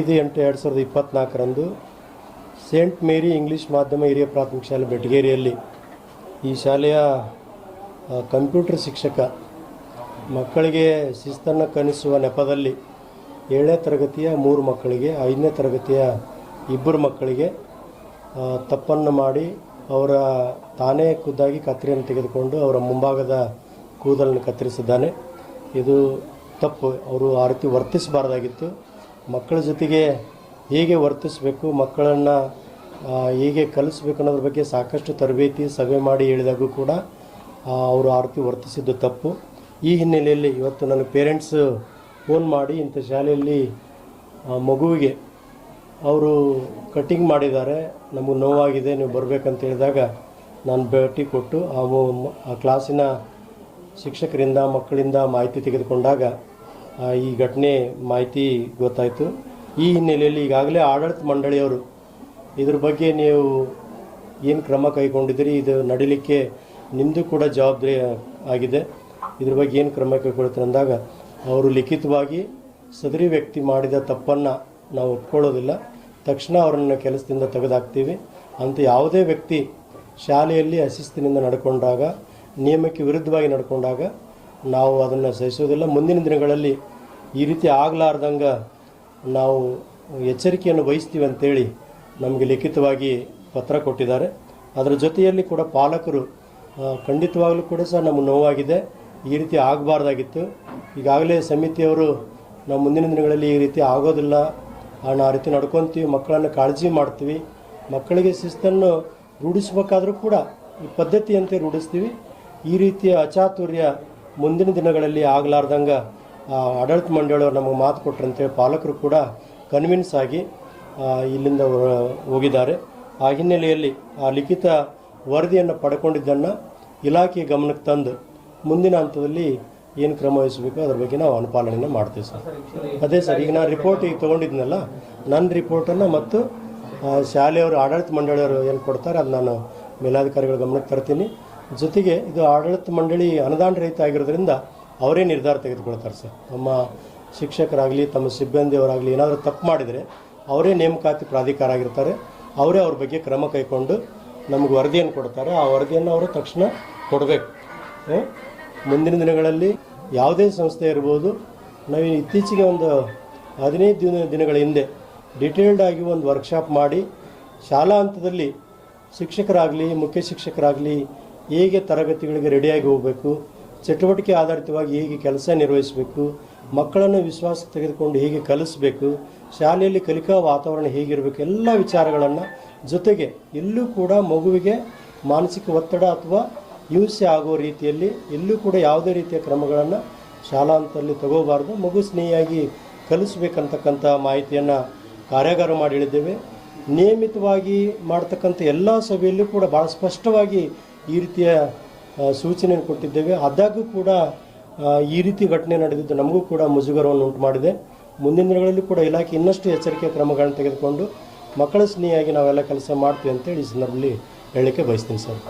ಐದು ಎಂಟು ಎರಡು ಸಾವಿರದ ಇಪ್ಪತ್ತ್ನಾಲ್ಕರಂದು ಸೇಂಟ್ ಮೇರಿ ಇಂಗ್ಲೀಷ್ ಮಾಧ್ಯಮ ಹಿರಿಯ ಪ್ರಾಥಮಿಕ ಶಾಲೆ ಬೆಟಗೇರಿಯಲ್ಲಿ ಈ ಶಾಲೆಯ ಕಂಪ್ಯೂಟರ್ ಶಿಕ್ಷಕ ಮಕ್ಕಳಿಗೆ ಶಿಸ್ತನ್ನು ಕಲಿಸುವ ನೆಪದಲ್ಲಿ ಏಳನೇ ತರಗತಿಯ ಮೂರು ಮಕ್ಕಳಿಗೆ, ಐದನೇ ತರಗತಿಯ ಇಬ್ಬರು ಮಕ್ಕಳಿಗೆ ತಪ್ಪನ್ನು ಮಾಡಿ ಅವರ ತಾನೇ ಖುದ್ದಾಗಿ ಕತ್ತರಿಯನ್ನು ತೆಗೆದುಕೊಂಡು ಅವರ ಮುಂಭಾಗದ ಕೂದಲನ್ನು ಕತ್ತರಿಸಿದ್ದಾನೆ. ಇದು ತಪ್ಪು. ಅವರು ಆ ರೀತಿ ವರ್ತಿಸಬಾರ್ದಾಗಿತ್ತು. ಮಕ್ಕಳ ಜೊತೆಗೆ ಹೇಗೆ ವರ್ತಿಸಬೇಕು, ಮಕ್ಕಳನ್ನು ಹೇಗೆ ಕಲಿಸ್ಬೇಕು ಅನ್ನೋದ್ರ ಬಗ್ಗೆ ಸಾಕಷ್ಟು ತರಬೇತಿ, ಸಭೆ ಮಾಡಿ ಹೇಳಿದಾಗೂ ಕೂಡ ಅವರು ಆ ರೀತಿ ವರ್ತಿಸಿದ್ದು ತಪ್ಪು. ಈ ಹಿನ್ನೆಲೆಯಲ್ಲಿ ಇವತ್ತು ನನ್ನ ಪೇರೆಂಟ್ಸ್ ಫೋನ್ ಮಾಡಿ ಇಂಥ ಶಾಲೆಯಲ್ಲಿ ಮಗುವಿಗೆ ಅವರು ಕಟ್ಟಿಂಗ್ ಮಾಡಿದ್ದಾರೆ, ನಮಗೆ ನೋವಾಗಿದೆ, ನೀವು ಬರಬೇಕಂತ ಹೇಳಿದಾಗ ನಾನು ಭೇಟಿ ಕೊಟ್ಟು ಆ ಕ್ಲಾಸಿನ ಶಿಕ್ಷಕರಿಂದ, ಮಕ್ಕಳಿಂದ ಮಾಹಿತಿ ತೆಗೆದುಕೊಂಡಾಗ ಈ ಘಟನೆ ಮಾಹಿತಿ ಗೊತ್ತಾಯಿತು. ಈ ಹಿನ್ನೆಲೆಯಲ್ಲಿ ಈಗಾಗಲೇ ಆಡಳಿತ ಮಂಡಳಿಯವರು ಇದ್ರ ಬಗ್ಗೆ ನೀವು ಏನು ಕ್ರಮ ಕೈಗೊಂಡಿದ್ದೀರಿ? ಇದು ನಡಿಲಿಕ್ಕೆ ನಿಮ್ಮದು ಕೂಡ ಜವಾಬ್ದಾರಿ ಆಗಿದೆ. ಇದ್ರ ಬಗ್ಗೆ ಏನು ಕ್ರಮ ಕೈಗೊಳ್ತಾರೆ ಅಂದಾಗ, ಅವರು ಲಿಖಿತವಾಗಿ ಸದರಿ ವ್ಯಕ್ತಿ ಮಾಡಿದ ತಪ್ಪನ್ನು ನಾವು ಒಪ್ಕೊಳ್ಳೋದಿಲ್ಲ. ತಕ್ಷಣ ಅವರನ್ನು ಕೆಲಸದಿಂದ ತೆಗೆದಾಕ್ತೀವಿ. ಅಂತ ಯಾವುದೇ ವ್ಯಕ್ತಿ ಶಾಲೆಯಲ್ಲಿ ಅಶಿಸ್ತಿನಿಂದ ನಡ್ಕೊಂಡಾಗ, ನಿಯಮಕ್ಕೆ ವಿರುದ್ಧವಾಗಿ ನಡ್ಕೊಂಡಾಗ ನಾವು ಅದನ್ನು ಸಹಿಸೋದಿಲ್ಲ ಮುಂದಿನ ದಿನಗಳಲ್ಲಿ ಈ ರೀತಿ ಆಗಲಾರ್ದಂಗೆ ನಾವು ಎಚ್ಚರಿಕೆಯನ್ನು ವಹಿಸ್ತೀವಿ ಅಂತೇಳಿ ನಮಗೆ ಲಿಖಿತವಾಗಿ ಪತ್ರ ಕೊಟ್ಟಿದ್ದಾರೆ. ಅದರ ಜೊತೆಯಲ್ಲಿ ಕೂಡ ಪಾಲಕರು ಖಂಡಿತವಾಗಲೂ ಕೂಡ ಸಹ ನಮಗೆ ನೋವಾಗಿದೆ. ಈ ರೀತಿ ಆಗಬಾರ್ದಾಗಿತ್ತು. ಈಗಾಗಲೇ ಸಮಿತಿಯವರು ನಾವು ಮುಂದಿನ ದಿನಗಳಲ್ಲಿ ಈ ರೀತಿ ಆಗೋದಿಲ್ಲ. ನಾವು ಆ ರೀತಿ ನಡ್ಕೊತೀವಿ. ಮಕ್ಕಳನ್ನು ಕಾಳಜಿ ಮಾಡ್ತೀವಿ. ಮಕ್ಕಳಿಗೆ ಶಿಸ್ತನ್ನು ರೂಢಿಸ್ಬೇಕಾದ್ರೂ ಕೂಡ ಈ ಪದ್ಧತಿಯಂತೆ ರೂಢಿಸ್ತೀವಿ. ಈ ರೀತಿಯ ಅಚಾತುರ್ಯ ಮುಂದಿನ ದಿನಗಳಲ್ಲಿ ಆಗಲಾರ್ದಂಗೆ ಆಡಳಿತ ಮಂಡಳಿಯವರು ನಮಗೆ ಮಾತು ಕೊಟ್ಟರಂತೇಳಿ ಪಾಲಕರು ಕೂಡ ಕನ್ವಿನ್ಸ್ ಆಗಿ ಇಲ್ಲಿಂದ ಹೋಗಿದ್ದಾರೆ. ಆ ಹಿನ್ನೆಲೆಯಲ್ಲಿ ಆ ಲಿಖಿತ ವರದಿಯನ್ನು ಪಡ್ಕೊಂಡಿದ್ದನ್ನು ಇಲಾಖೆಯ ಗಮನಕ್ಕೆ ತಂದು ಮುಂದಿನ ಹಂತದಲ್ಲಿ ಏನು ಕ್ರಮ ವಹಿಸಬೇಕು, ಅದ್ರ ಬಗ್ಗೆ ನಾವು ಅನುಪಾಲನೆಯನ್ನು ಮಾಡ್ತೀವಿ ಸರ್. ಅದೇ ಸರ್, ಈಗ ನಾನು ರಿಪೋರ್ಟ್ ಈಗ ತೊಗೊಂಡಿದ್ನಲ್ಲ, ನನ್ನ ರಿಪೋರ್ಟನ್ನು ಮತ್ತು ಶಾಲೆಯವರು, ಆಡಳಿತ ಮಂಡಳಿಯವರು ಏನು ಕೊಡ್ತಾರೆ, ಅದು ನಾನು ಮೇಲಾಧಿಕಾರಿಗಳ ಗಮನಕ್ಕೆ ತರ್ತೀನಿ. ಜೊತೆಗೆ ಇದು ಆಡಳಿತ ಮಂಡಳಿ ಅನುದಾನ ರಹಿತ ಆಗಿರೋದ್ರಿಂದ ಅವರೇ ನಿರ್ಧಾರ ತೆಗೆದುಕೊಳ್ತಾರೆ ಸರ್. ನಮ್ಮ ಶಿಕ್ಷಕರಾಗಲಿ, ತಮ್ಮ ಸಿಬ್ಬಂದಿಯವರಾಗಲಿ ಏನಾದರೂ ತಪ್ಪು ಮಾಡಿದರೆ ಅವರೇ ನೇಮಕಾತಿ ಪ್ರಾಧಿಕಾರ ಆಗಿರ್ತಾರೆ. ಅವರೇ ಅವ್ರ ಬಗ್ಗೆ ಕ್ರಮ ಕೈಗೊಂಡು ನಮಗೆ ವರದಿಯನ್ನು ಕೊಡ್ತಾರೆ. ಆ ವರದಿಯನ್ನು ಅವರು ತಕ್ಷಣ ಕೊಡಬೇಕು. ಮುಂದಿನ ದಿನಗಳಲ್ಲಿ ಯಾವುದೇ ಸಂಸ್ಥೆ ಇರ್ಬೋದು. ನಾವು ಇತ್ತೀಚೆಗೆ ಒಂದು ಹದಿನೈದು ದಿನ ದಿನಗಳ ಹಿಂದೆ ಡಿಟೇಲ್ಡ್ ಆಗಿ ಒಂದು ವರ್ಕ್ಶಾಪ್ ಮಾಡಿ ಶಾಲಾ ಹಂತದಲ್ಲಿ ಶಿಕ್ಷಕರಾಗಲಿ, ಮುಖ್ಯ ಶಿಕ್ಷಕರಾಗಲಿ ಹೇಗೆ ತರಗತಿಗಳಿಗೆ ರೆಡಿಯಾಗಿ ಹೋಗಬೇಕು, ಚಟುವಟಿಕೆ ಆಧಾರಿತವಾಗಿ ಹೇಗೆ ಕೆಲಸ ನಿರ್ವಹಿಸಬೇಕು, ಮಕ್ಕಳನ್ನು ವಿಶ್ವಾಸ ತೆಗೆದುಕೊಂಡು ಹೇಗೆ ಕಲಿಸಬೇಕು, ಶಾಲೆಯಲ್ಲಿ ಕಲಿಕಾ ವಾತಾವರಣ ಹೇಗಿರಬೇಕು, ಎಲ್ಲ ವಿಚಾರಗಳನ್ನು ಜೊತೆಗೆ ಎಲ್ಲೂ ಕೂಡ ಮಗುವಿಗೆ ಮಾನಸಿಕ ಒತ್ತಡ ಅಥವಾ ಹಿಂಸೆ ಆಗೋ ರೀತಿಯಲ್ಲಿ ಎಲ್ಲೂ ಕೂಡ ಯಾವುದೇ ರೀತಿಯ ಕ್ರಮಗಳನ್ನು ಶಾಲಾ ಹಂತದಲ್ಲಿ ತಗೋಬಾರ್ದು. ಮಗು ಸ್ನೇಹಿಯಾಗಿ ಕಲಿಸ್ಬೇಕಂತಕ್ಕಂಥ ಮಾಹಿತಿಯನ್ನು ಕಾರ್ಯಾಗಾರ ಮಾಡಿ ಹೇಳಿದ್ದೇವೆ. ನಿಯಮಿತವಾಗಿ ಮಾಡ್ತಕ್ಕಂಥ ಎಲ್ಲ ಸಭೆಯಲ್ಲೂ ಕೂಡ ಭಾಳ ಸ್ಪಷ್ಟವಾಗಿ ಈ ರೀತಿಯ ಸೂಚನೆ ಸೂಚನೆಯನ್ನು ಕೊಟ್ಟಿದ್ದೇವೆ. ಆದಾಗೂ ಕೂಡ ಈ ರೀತಿ ಘಟನೆ ನಡೆದಿದ್ದು ನಮಗೂ ಕೂಡ ಮುಜುಗರವನ್ನು ಉಂಟು ಮಾಡಿದೆ ಮುಂದಿನ ದಿನಗಳಲ್ಲಿ ಕೂಡ ಇಲಾಖೆ ಇನ್ನಷ್ಟು ಎಚ್ಚರಿಕೆ ಕ್ರಮಗಳನ್ನು ತೆಗೆದುಕೊಂಡು ಮಕ್ಕಳ ಸ್ನೇಹಿಯಾಗಿ ನಾವೆಲ್ಲ ಕೆಲಸ ಮಾಡ್ತೀವಿ ಅಂತೇಳಿ ಈ ಸಂದರ್ಭದಲ್ಲಿ ಹೇಳಲಿಕ್ಕೆ ಬಯಸ್ತೀನಿ ಸರ್.